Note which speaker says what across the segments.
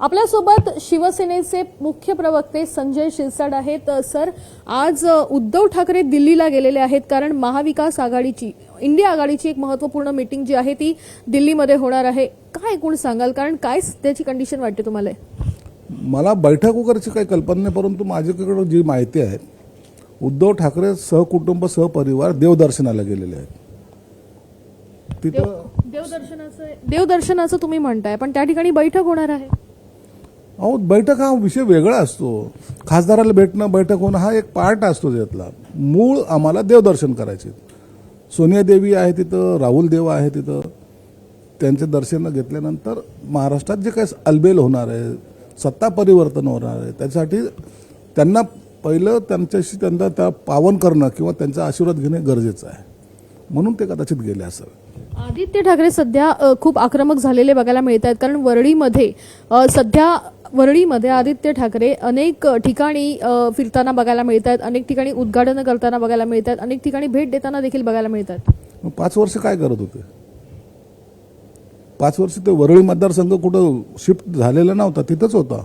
Speaker 1: आपल्यासोबत शिवसेनेचे मुख्य प्रवक्ते संजय शिरसाट आहेत. सर आज उद्धव ठाकरे दिल्लीला गेलेले आहेत कारण महाविकास आघाडीची इंडिया आघाडीची एक महत्त्वपूर्ण मीटिंग जी आहे ती दिल्लीमध्ये होणार आहे. काय एकूण सांगाल? कारण काय सध्याची कंडिशन वाटते तुम्हाला?
Speaker 2: मला बैठक वगैरेची काही कल्पना नाही परंतु माझ्याकडे जी माहिती आहे उद्धव ठाकरे सहकुटुंब सहपरिवार देवदर्शनाला गेलेले आहेत. तिथं
Speaker 1: देवदर्शनाचं देवदर्शनाचं तुम्ही म्हणताय पण त्या ठिकाणी बैठक होणार आहे.
Speaker 2: अहो बैठक हा विषय वेगळा असतो. खासदाराला भेटणं बैठक होणं हा एक पार्ट असतो त्यातला. मूळ आम्हाला देवदर्शन करायचे. सोनिया देवी आहे तिथं राहुल देव आहे तिथं. त्यांचे दर्शन घेतल्यानंतर महाराष्ट्रात जे काही अलबेल होणार आहे सत्ता परिवर्तन होणार आहे त्यासाठी त्यांना पहिलं त्यांच्याशी त्यांना त्या पावन करणं किंवा त्यांचा आशीर्वाद घेणे गरजेचं आहे. म्हणून ते कदाचित गेले असावे.
Speaker 1: आदित्य ठाकरे सध्या खूप आक्रमक झालेले बघायला मिळत आहेत कारण वरळीमध्ये सध्या वरळीमध्ये आदित्य ठाकरे अनेक ठिकाणी फिरताना बघायला मिळत आहेत अनेक ठिकाणी उद्घाटनं करताना बघायला मिळत आहेत अनेक ठिकाणी भेट देताना देखील बघायला मिळत आहेत
Speaker 2: मग पाच वर्ष काय करत होते? पाच वर्ष ते वरळी मतदारसंघ कुठं शिफ्ट झालेला नव्हता तिथंच होता.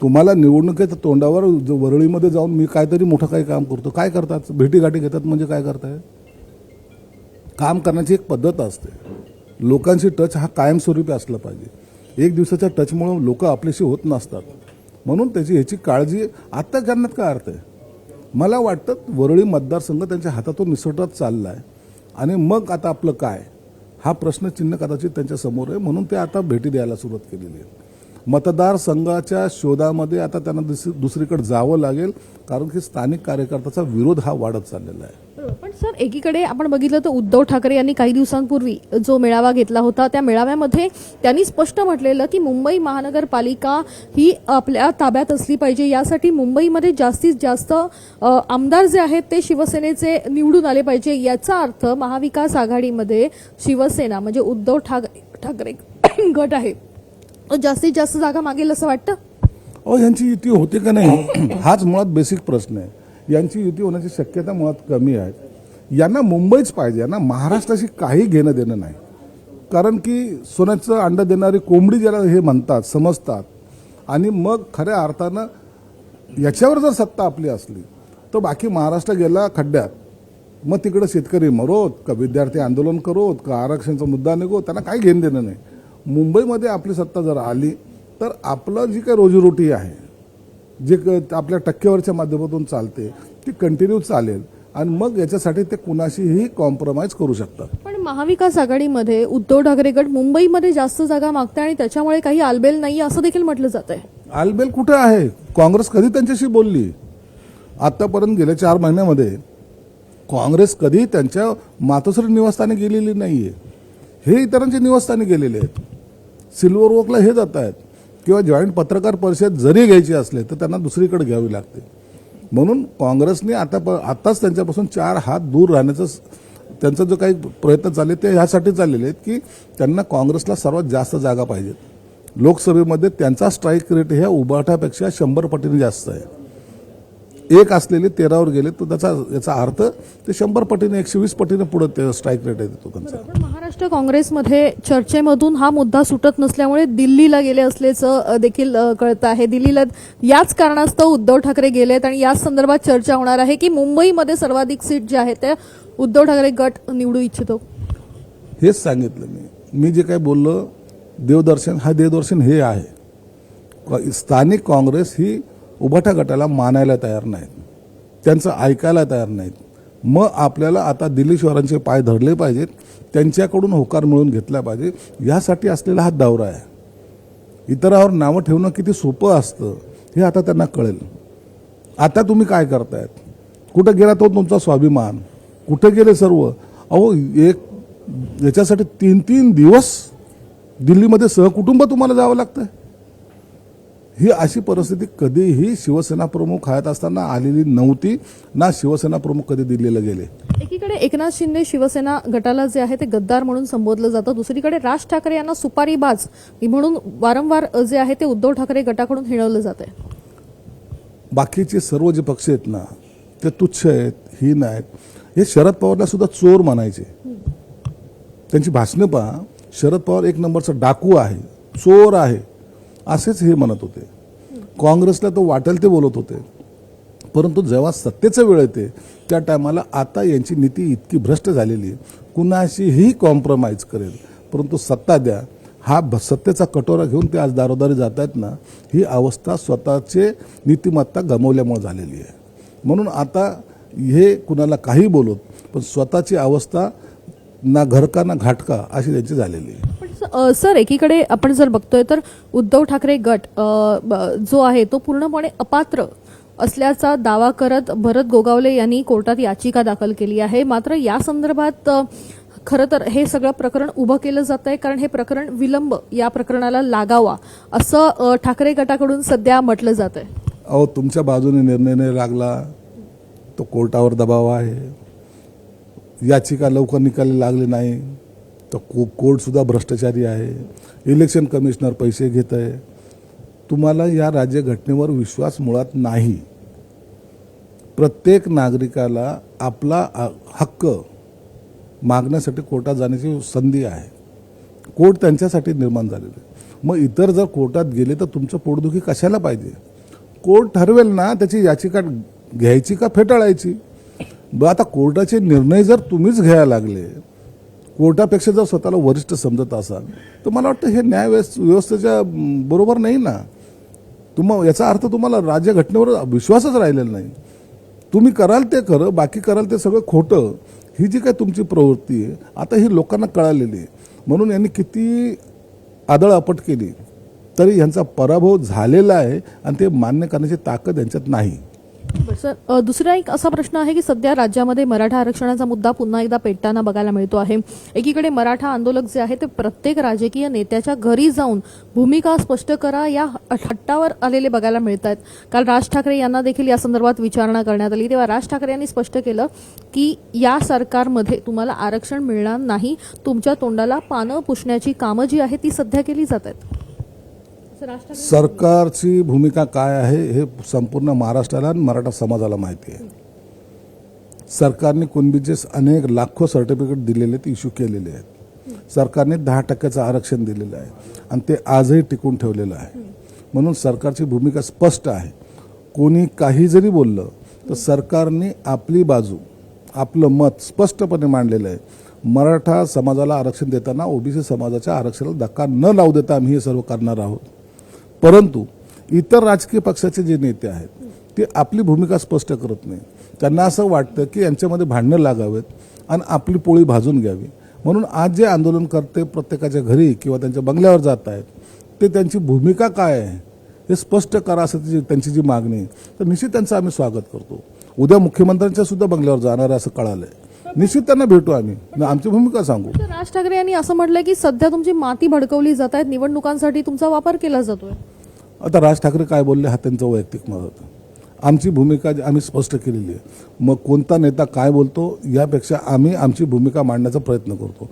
Speaker 2: तुम्हाला निवडणुकीच्या तोंडावर वरळीमध्ये जाऊन मी काहीतरी मोठं काही काम करतो काय करतात? भेटीगाठी घेतात म्हणजे काय करताय? काम करण्याची एक पद्धत असते. लोकांशी टच हा कायमस्वरूपी असला पाहिजे. एक दिवसाच्या टचमुळं लोक आपल्याशी होत नसतात. म्हणून त्याची ह्याची काळजी आत्ता करण्यात काय अर्थ आहे? मला वाटतं वरळी मतदारसंघ त्यांच्या हातातून निसटत चालला आहे आणि मग आता आपलं काय? हा प्रश्नचिन्ह कदाचित त्यांच्यासमोर आहे. म्हणून ते आता भेटी द्यायला सुरुवात केलेली आहे. मतदारसंघाच्या शोधामध्ये आता त्यांना दुस दुसरीकडे जावं लागेल कारण की स्थानिक कार्यकर्त्याचा विरोध हा वाढत चाललेला आहे.
Speaker 1: पण सर एकीकडे आपण बघितलं तर उद्धव ठाकरे यांनी काही दिवसांपूर्वी जो मेळावा घेतला होता त्या मेळाव्यामध्ये त्यांनी स्पष्ट म्हटलेलं की मुंबई महानगरपालिका ही आपल्या ताब्यात असली पाहिजे. यासाठी मुंबईमध्ये जास्तीत जास्त आमदार जे आहेत ते शिवसेनेचे निवडून आले पाहिजे. याचा अर्थ महाविकास आघाडीमध्ये शिवसेना म्हणजे उद्धव ठाकरे ठाकरे गट आहे. जास्तीत जास्त जागा मागेल असं वाटतं?
Speaker 2: अहो यांची युती होते का नाही? हाच मुळात बेसिक प्रश्न आहे. यांची युती होण्याची शक्यता मुळात कमी आहे. यांना मुंबईच पाहिजे. यांना महाराष्ट्राशी काही घेणं देणं नाही. कारण की सोन्याचं अंड देणारी कोंबडी ज्याला हे म्हणतात समजतात आणि मग खऱ्या अर्थानं याच्यावर जर सत्ता आपली असली तर बाकी महाराष्ट्र गेला खड्ड्यात. मग तिकडं शेतकरी मरोत का विद्यार्थी आंदोलन करोत का आरक्षणचा मुद्दा निघो त्यांना काही घेणं देणं नाही. मुंबईमध्ये आपली सत्ता जर आली तर आपलं जी काही रोजीरोटी आहे जे क- आपल्या टक्केवारीच्या माध्यमातून चालते ती कंटिन्यू चालेल. आणि मग याच्यासाठी ते कुणाशीही कॉम्प्रोमाइज करू शकतात.
Speaker 1: पण महाविकास आघाडीमध्ये उद्धव ठाकरे गट मुंबईमध्ये जास्त जागा मागते आणि त्याच्यामुळे काही आलबेल नाही असं देखील म्हटलं जात आहे.
Speaker 2: आलबेल कुठं आहे? काँग्रेस कधी त्यांच्याशी बोलली? आतापर्यंत गेल्या चार महिन्यामध्ये काँग्रेस कधी त्यांच्या मातोश्री निवासस्थानी गेलेली नाहीये. हे इतरांच्या निवासस्थानी गेलेले आहेत. सिल्वर वॉकला हे जात आहेत. किंवा जॉईंट पत्रकार परिषद जरी घ्यायची असले तर त्यांना दुसरीकडे घ्यावी लागते. म्हणून काँग्रेसने आता प आत्ताच त्यांच्यापासून चार हात दूर राहण्याचं त्यांचा जो काही प्रयत्न चालले ते ह्यासाठी चाललेले आहेत की त्यांना काँग्रेसला सर्वात जास्त जागा पाहिजेत. लोकसभेमध्ये त्यांचा स्ट्राईक रेट ह्या उबाठापेक्षा शंभर पटीने जास्त आहे. एक असलेले तेरावर गेले तर त्याचा याचा अर्थ ते शंभर पटीने एकशे वीस पटीने पुढे ते स्ट्राईक रेट आहे तो त्यांचा
Speaker 1: महाराष्ट्र काँग्रेसमध्ये चर्चेमधून हा मुद्दा सुटत नसल्यामुळे दिल्लीला गेले असल्याचं देखील कळतं आहे. दिल्लीला याच कारणास्तव उद्धव ठाकरे गेलेत आणि याच संदर्भात चर्चा होणार आहे की मुंबईमध्ये सर्वाधिक सीट जे आहे त्या उद्धव ठाकरे गट निवडू इच्छितो.
Speaker 2: हेच सांगितलं मी. मी जे काही बोललो देवदर्शन हा देवदर्शन हे आहे. स्थानिक काँग्रेस ही उभटा गटाला मानायला तयार नाहीत. त्यांचं ऐकायला तयार नाहीत. मग आपल्याला आता दिल्लीश्वरांचे पाय धरले पाहिजेत त्यांच्याकडून होकार मिळवून घेतला पाहिजे यासाठी असलेला हा दौरा आहे. इतरावर नावं ठेवणं किती सोपं असतं हे आता त्यांना कळेल. आता तुम्ही काय करतायत? कुठं गेला तो तुमचा स्वाभिमान? कुठं गेले सर्व? अहो एक याच्यासाठी तीन तीन दिवस दिल्लीमध्ये सहकुटुंब तुम्हाला जावं लागतं ही अशी परिस्थिती कधीही शिवसेना प्रमुख हयात असताना आलेली नव्हती ना शिवसेना प्रमुख कधी दिल्लीला गेले.
Speaker 1: एकीकडे एकनाथ शिंदे शिवसेना गटाला जे आहे ते गद्दार म्हणून संबोधलं जातं दुसरीकडे राज ठाकरे यांना सुपारीबाज म्हणून वारंवार जे आहे ते उद्धव ठाकरे गटाकडून हिणवलं जात आहे
Speaker 2: बाकीचे सर्व जे पक्ष आहेत ना ते तुच्छ आहेत हीन आहेत. हे शरद पवारला सुद्धा चोर म्हणायचे. त्यांची भाषणं पहा शरद पवार एक नंबरचा डाकू आहे चोर आहे. असेच हे म्हणत होते. काँग्रेसला तो वाटेल ते बोलत होते. परंतु जेव्हा सत्तेचं वेळ येते त्या टायमाला आता यांची नीती इतकी भ्रष्ट झालेली आहे. कुणाशीही कॉम्प्रोमाइज करेल. परंतु सत्ता द्या. हा भ- सत्तेचा कटोरा घेऊन ते आज दारोदारी जात आहेत ना ही अवस्था स्वतःचे नीतिमत्ता गमावल्यामुळे झालेली आहे. म्हणून आता हे कुणाला काही बोलत पण स्वतःची अवस्था ना घरका ना घाटका अशी त्यांची झालेली आहे.
Speaker 1: सर एकीकडे आपण जर बघतोय तर उद्धव ठाकरे गट ब- जो आहे तो पूर्णपणे अपात्र असल्याचा दावा करत भरत गोगावले यांनी कोर्टात याचिका दाखल केली आहे. मात्र या संदर्भात खरं तर हे सगळं प्रकरण उभं केलं जात आहे कारण हे प्रकरण विलंब या प्रकरणाला लागावा असं ठाकरे गटाकडून सध्या म्हटलं जात आहे.
Speaker 2: अहो तुमच्या बाजूने निर्णय नाही लागला तो कोर्टावर दबाव आहे. याचिका लवकर निकाली लागली नाही. तर को कोर्टसुद्धा भ्रष्टाचारी आहे. इलेक्शन कमिशनर पैसे घेत आहे. तुम्हाला या राज्यघटनेवर विश्वास मुळात नाही. प्रत्येक नागरिकाला आपला हक्क मागण्यासाठी कोर्टात जाण्याची संधी आहे. कोर्ट त्यांच्यासाठी निर्माण झालेलं आहे. मग इतर जर कोर्टात गेले तर तुमचं पोटदुखी कशाला पाहिजे? कोर्ट ठरवेल ना त्याची याचिका घ्यायची का फेटाळायची? ब आता कोर्टाचे निर्णय जर तुम्हीच घ्यायला लागले कोर्टापेक्षा जर स्वतःला वरिष्ठ समजत असाल तर मला वाटतं हे न्याय व्यवस्थेच्या बरोबर नाही ना? तुम्हा याचा अर्थ तुम्हाला राज्यघटनेवर विश्वासच राहिलेला नाही. तुम्ही कराल ते खरं बाकी कराल ते सगळं खोटं. ही जी काय तुमची प्रवृत्ती आहे आता ही लोकांना कळालेली आहे. म्हणून यांनी किती आदळ अपट केली तरी यांचा पराभव झालेला आहे आणि ते मान्य करण्याची ताकद यांच्यात नाही.
Speaker 1: सर दुसरा एक असा प्रश्न आहे की सध्या राज्यामध्ये मराठा आरक्षणाचा मुद्दा पुन्हा एकदा पेटताना बघायला मिळतो आहे. एकीकडे मराठा आंदोलक जे आहे ते प्रत्येक राजकीय नेत्याच्या घरी जाऊन भूमिका स्पष्ट करा या हट्टावर आलेले बघायला मिळत आहेत काल राज ठाकरे यांना देखील या संदर्भात विचारणा करण्यात आली. तेव्हा राज ठाकरे यांनी स्पष्ट केलं की या सरकारमध्ये तुम्हाला आरक्षण मिळणार नाही. तुमच्या तोंडाला पानं पुसण्याची कामं जी आहे ती सध्या केली जात आहेत.
Speaker 2: सरकारची भूमिका काय आहे हे संपूर्ण महाराष्ट्राला आणि मराठा समाजाला माहिती आहे. सरकारने कुणबीचे अनेक लाखो सर्टिफिकेट दिलेले ते इश्यू केलेले आहेत. सरकारने दहा टक्क्याचं आरक्षण दिलेलं आहे आणि ते आजही टिकून ठेवलेलं आहे. म्हणून सरकारची भूमिका स्पष्ट आहे. कोणी काही जरी बोललं तर सरकारने आपली बाजू आपलं मत स्पष्टपणे मांडलेलं आहे. मराठा समाजाला आरक्षण देताना ओबीसी समाजाच्या आरक्षणाला धक्का न लावू देता आम्ही हे सर्व करणार आहोत. परंतु इतर राजकीय पक्षाचे जे नेते आहेत ते आपली भूमिका स्पष्ट करत नाही. त्यांना असं वाटतं की यांच्यामध्ये भांडणं लागावेत आणि आपली पोळी भाजून घ्यावी. म्हणून आज जे आंदोलन करते प्रत्येकाच्या घरी किंवा त्यांच्या बंगल्यावर जात आहेत ते त्यांची भूमिका काय आहे हे स्पष्ट करा असं त्यांची जी मागणी आहे, तर निश्चित त्यांचं आम्ही स्वागत करतो. उद्या मुख्यमंत्र्यांच्या सुद्धा बंगल्यावर जाणार आहे असं कळालंय. निश्चित त्यांना भेटू आम्ही. आमची भूमिका सांगू.
Speaker 1: राज ठाकरे यांनी असं म्हटलंय की सध्या तुमची माती भडकवली जात आहेत निवडणुकांसाठी तुमचा वापर केला जातोय.
Speaker 2: आता राज ठाकरे काय बोलले हा त्यांचं वैयक्तिक मत होतं. आमची भूमिका जी आम्ही स्पष्ट केलेली आहे. मग कोणता नेता काय बोलतो यापेक्षा आम्ही आमची भूमिका मांडण्याचा प्रयत्न करतो.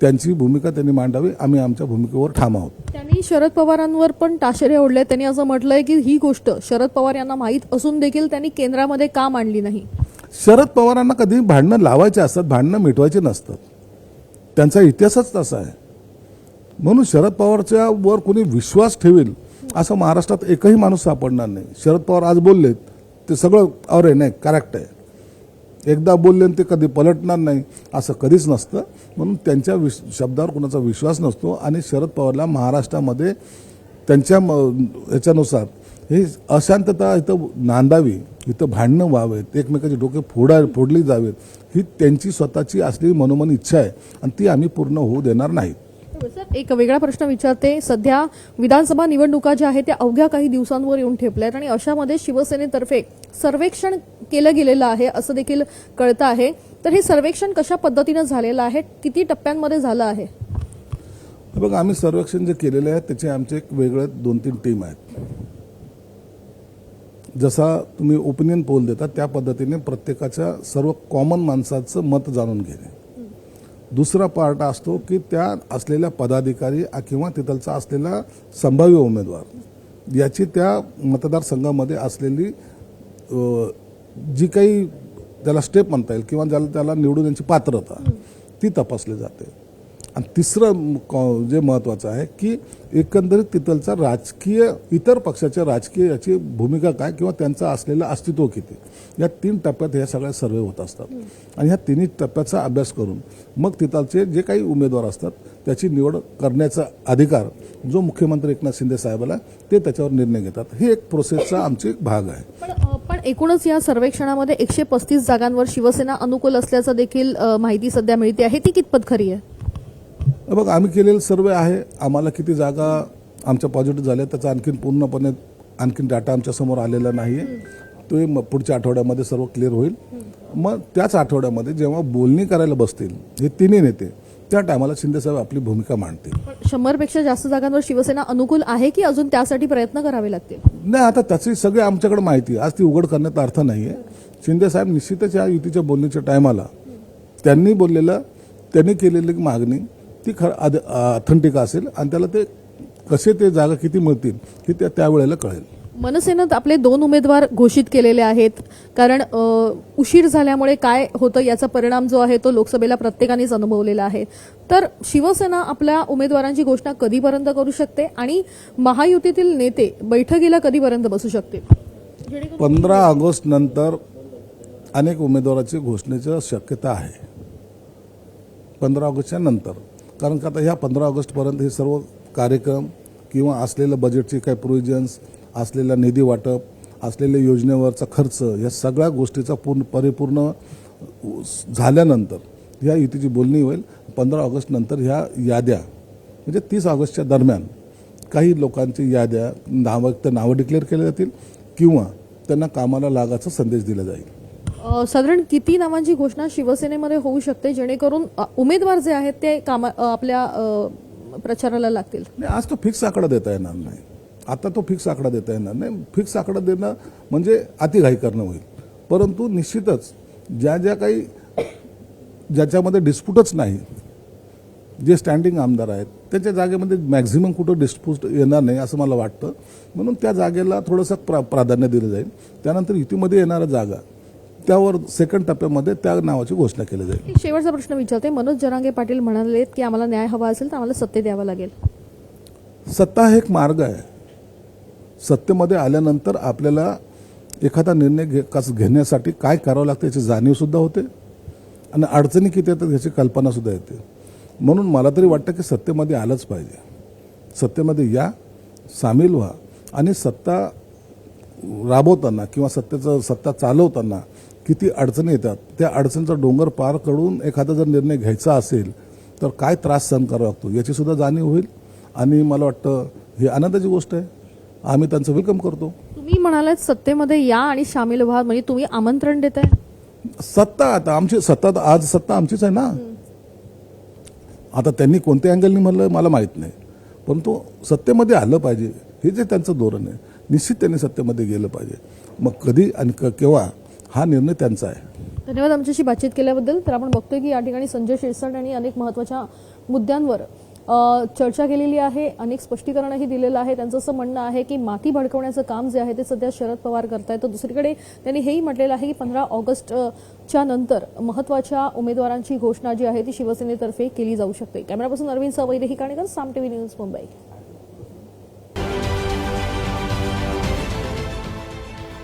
Speaker 2: त्यांची भूमिका त्यांनी मांडावी आम्ही आमच्या भूमिकेवर ठाम आहोत.
Speaker 1: त्यांनी शरद पवारांवर पण ताशेरे ओढले. त्यांनी असं म्हटलंय की ही गोष्ट शरद पवार यांना माहीत असून देखील त्यांनी केंद्रामध्ये का मांडली नाही?
Speaker 2: शरद पवारांना कधी भांडणं लावायचे असतात भांडणं मिटवायचे नसतात. त्यांचा इतिहासच तसा आहे. म्हणून शरद पवारच्या वर कोणी विश्वास ठेवेल असं महाराष्ट्रात एकही माणूस सापडणार नाही. शरद पवार आज बोललेत ते सगळं अरे नाही करेक्ट आहे. एकदा बोलले आणि ते कधी पलटणार नाही असं कधीच नसतं. म्हणून त्यांच्या विश शब्दावर कुणाचा विश्वास नसतो आणि शरद पवारला महाराष्ट्रामध्ये त्यांच्या म- याच्यानुसार हे अशांतता इथं नांदावी इथं भांडणं व्हावेत एकमेकाचे डोके फोडा फोडली जावेत ही त्यांची स्वतःची असलेली मनोमन इच्छा आहे आणि ती आम्ही पूर्ण होऊ देणार नाहीत.
Speaker 1: एक वेगळा प्रश्न विचारते. सध्या विधानसभा निवडणुका ज्या आहेत त्या अवघ्या काही दिवसांवर येऊन ठेपल्या आहेत आणि अशामध्ये शिवसेनेतर्फे सर्वेक्षण केलं गेलेलं आहे असं देखील कळतं आहे. तर हे सर्वेक्षण कशा पद्धतीनं झालेलं आहे? किती टप्प्यांमध्ये झालं आहे?
Speaker 2: बघा आम्ही सर्वेक्षण जे केलेले आहे त्याचे आमचे एक वेगळे दोन तीन टीम आहेत. जसा तुम्ही ओपिनियन पोल देता त्या पद्धतीने प्रत्येकाच्या सर्व कॉमन माणसाचं मत जाणून घेणे. दुसरा पार्ट असतो की त्या असलेल्या पदाधिकारी किंवा तिथलचा असलेला संभाव्य उमेदवार याची त्या मतदारसंघामध्ये असलेली जी काही त्याला स्टेप म्हणता येईल किंवा ज्याला त्याला निवडून यांची पात्रता ती तपासली जाते. आणि तिसरं जे महत्त्वाचं आहे की एकंदरीत तिथलचा राजकीय इतर पक्षाच्या राजकीय याची भूमिका काय किंवा त्यांचं असलेलं अस्तित्व किती? या तीन टप्प्यात ह्या सगळ्या सर्वे होत असतात. आणि ह्या तिन्ही टप्प्याचा अभ्यास करून मग तिथलचे जे काही उमेदवार असतात त्याची निवड करण्याचा अधिकार जो मुख्यमंत्री एकनाथ शिंदे साहेबाला ते त्याच्यावर निर्णय घेतात. हे एक प्रोसेसचा आमची एक भाग आहे.
Speaker 1: पण एकूणच या सर्वेक्षणामध्ये एकशे पस्तीस जागांवर शिवसेना अनुकूल असल्याचं देखील माहिती सध्या मिळते आहे. ती कितपत खरी आहे?
Speaker 2: बघ आम्ही केलेलं सर्वे आहे. आम्हाला किती जागा आमच्या पॉझिटिव्ह झाल्या त्याचा आणखीन पूर्णपणे आणखीन डाटा आमच्यासमोर आलेला नाही आहे तो पुढच्या आठवड्यामध्ये सर्व क्लिअर होईल. मग त्याच आठवड्यामध्ये जेव्हा बोलणी करायला बसतील हे तिन्ही नेते त्या टायमाला शिंदेसाहेब आपली भूमिका मांडतील.
Speaker 1: शंभरपेक्षा जास्त जागांवर शिवसेना अनुकूल आहे की अजून त्यासाठी प्रयत्न करावे लागतील?
Speaker 2: नाही आता त्याची सगळी आमच्याकडे माहिती आहे. आज ती उघड करण्यात अर्थ नाही आहे शिंदेसाहेब निश्चितच या युतीच्या बोलणीच्या टायमाला त्यांनी बोललेलं त्यांनी केलेली मागणी ती खरं ऑथेंटिक असेल आणि त्याला ते कसे ते जागा किती मिळतील हे त्या त्यावेळेला कळेल.
Speaker 1: मनसेनं आपले दोन उमेदवार घोषित केलेले आहेत. कारण उशीर झाल्यामुळे काय होतं याचा परिणाम जो आहे तो लोकसभेला प्रत्येकानेच अनुभवलेला आहे. तर शिवसेना आपल्या उमेदवारांची घोषणा कधीपर्यंत करू शकते आणि महायुतीतील नेते बैठकीला कधीपर्यंत बसू शकतील?
Speaker 2: पंधरा ऑगस्ट नंतर अनेक उमेदवाराची घोषणेची शक्यता आहे. पंधरा ऑगस्टच्या नंतर. कारण का आता ह्या पंधरा ऑगस्टपर्यंत हे सर्व कार्यक्रम किंवा असलेलं बजेटचे काही प्रोविजन्स असलेला निधी वाटप असलेल्या योजनेवरचा खर्च या सगळ्या गोष्टीचा पूर्ण परिपूर्ण झाल्यानंतर ह्या युतीची बोलणी होईल. पंधरा ऑगस्टनंतर ह्या याद्या म्हणजे तीस ऑगस्टच्या दरम्यान काही लोकांची याद्या नावं तर नावं डिक्लेअर केल्या जातील किंवा त्यांना कामाला लागाचा संदेश दिला जाईल.
Speaker 1: साधारण किती नावांची घोषणा शिवसेनेमध्ये होऊ शकते जेणेकरून उमेदवार जे आहेत ते कामा आपल्या प्रचाराला लागतील?
Speaker 2: आज तो फिक्स आकडा देता येणार नाही. आता तो फिक्स आकडा देता येणार नाही. फिक्स आकडा देणं म्हणजे अतिघाई करणं होईल. परंतु निश्चितच ज्या ज्या काही ज्याच्यामध्ये डिस्प्यूटच नाही जे स्टँडिंग आमदार आहेत त्याच्या जागेमध्ये मॅक्झिमम कुठं डिस्प्यूट येणार नाही असं मला वाटतं. म्हणून त्या जागेला थोडंसं प्रा प्राधान्य दिलं जाईल. त्यानंतर युतीमध्ये येणारा जागा त्यावर सेकंड टप्प्यामध्ये त्या नावाची घोषणा केली जाईल.
Speaker 1: शेवटचा प्रश्न विचारते. मनोज जरांगे पाटील म्हणाले की आम्हाला न्याय हवा असेल तर आम्हाला सत्य द्यावं लागेल.
Speaker 2: सत्ता हा एक मार्ग आहे. सत्तेमध्ये आल्यानंतर आपल्याला एखादा निर्णय घे कस घेण्यासाठी काय करावं लागतं याची जाणीव सुद्धा होते आणि अडचणी किती येतात याची कल्पना सुद्धा येते. म्हणून मला तरी वाटतं की सत्तेमध्ये आलंच पाहिजे. सत्तेमध्ये या सामील व्हा आणि सत्ता राबवताना किंवा सत्तेचं सत्ता चालवताना किती अडचणी येतात त्या अडचणीचा डोंगर पार करून एखादा जर निर्णय घ्यायचा असेल तर काय त्रास सहन करावा लागतो? याची सुद्धा जाणीव होईल. आणि मला वाटतं ही आनंदाची गोष्ट आहे. आम्ही त्यांचं वेलकम करतो.
Speaker 1: तुम्ही म्हणालात सत्तेमध्ये या आणि सामील व्हा म्हणजे तुम्ही आमंत्रण देताय?
Speaker 2: सत्ता आता आमची सत्ता आज सत्ता आमचीच आहे ना? आता त्यांनी कोणत्या अँगलनी म्हणलं मला माहीत नाही. परंतु सत्तेमध्ये आलं पाहिजे हे जे त्यांचं धोरण आहे निश्चित त्यांनी सत्तेमध्ये गेलं पाहिजे. मग कधी आणि केव्हा हा निर्णय त्यांचा आहे.
Speaker 1: धन्यवाद आमच्याशी बातचीत केल्याबद्दल. तर आपण बघतोय की या ठिकाणी संजय शिरसाट यांनी अनेक महत्त्वाच्या मुद्द्यांवर चर्चा केलेली आहे. अनेक स्पष्टीकरणही दिलेलं आहे. त्यांचं असं म्हणणं आहे की माती भडकवण्याचं काम जे आहे ते सध्या शरद पवार करतायत. तर दुसरीकडे त्यांनी हेही म्हटलेलं आहे की पंधरा ऑगस्टच्या नंतर महत्त्वाच्या उमेदवारांची घोषणा जी आहे ती शिवसेनेतर्फे केली जाऊ शकते. कॅमेरापासून अरविंद सवैदेही काणेकर साम टीव्ही न्यूज मुंबई.